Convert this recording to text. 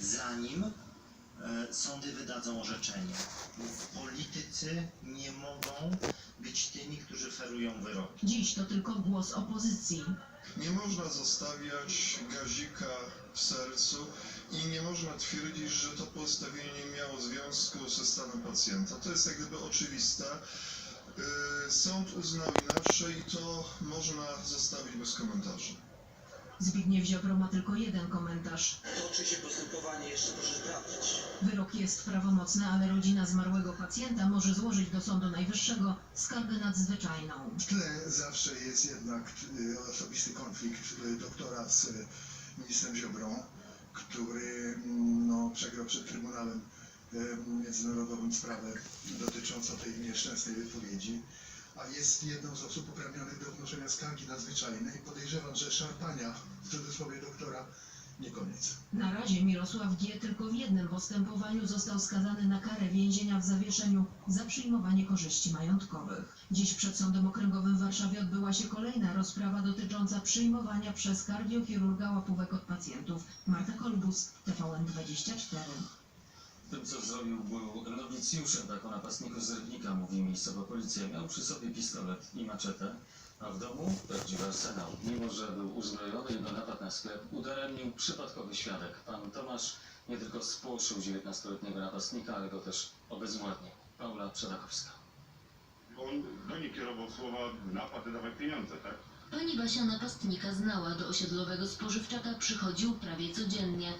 zanim e, sądy wydadzą orzeczenie. Politycy nie mogą być tymi, którzy ferują wyroki. Dziś to tylko głos opozycji. Nie można zostawiać gazika w sercu i nie można twierdzić, że to postawienie nie miało związku ze stanem pacjenta. To jest jak gdyby oczywiste. Yy, Sąd uznał inaczej i to można zostawić bez komentarzy. Zbigniew Ziobro ma tylko jeden komentarz. Toczy się postępowanie, jeszcze proszę sprawdzić. Wyrok jest prawomocny, ale rodzina zmarłego pacjenta może złożyć do Sądu Najwyższego skargę nadzwyczajną. W tle zawsze jest jednak y, osobisty konflikt y, doktora z y, ministrem Ziobrą, który mm, no, przegrał przed Trybunałem y, Międzynarodowym sprawę dotyczącą tej nieszczęsnej wypowiedzi, a jest jedną z osób uprawnionych do wnoszenia skargi nadzwyczajnej. Podejrzewam, że szarpania w cudzysłowie doktora nie koniec. Na razie Mirosław G. tylko w jednym postępowaniu został skazany na karę więzienia w zawieszeniu za przyjmowanie korzyści majątkowych. Dziś przed Sądem Okręgowym w Warszawie odbyła się kolejna rozprawa dotycząca przyjmowania przez kardiochirurga łapówek od pacjentów. Marta Kolbus, TVN24. Tym, co zrobił, był nowicjuszem, napastniku z Rybnika, mówi miejscowa policja. Miał przy sobie pistolet i maczetę, a w domu prawdziwy arsenał. Mimo, że był uzbrojony, jego napad na sklep udaremnił przypadkowy świadek. Pan Tomasz nie tylko spłoszył 19-letniego napastnika, ale go też obezwładnił. Paula Przedakowska. On do niej kierował słowa napad i dawaj pieniądze, tak? Pani Basia napastnika znała, do osiedlowego spożywczaka przychodził prawie codziennie.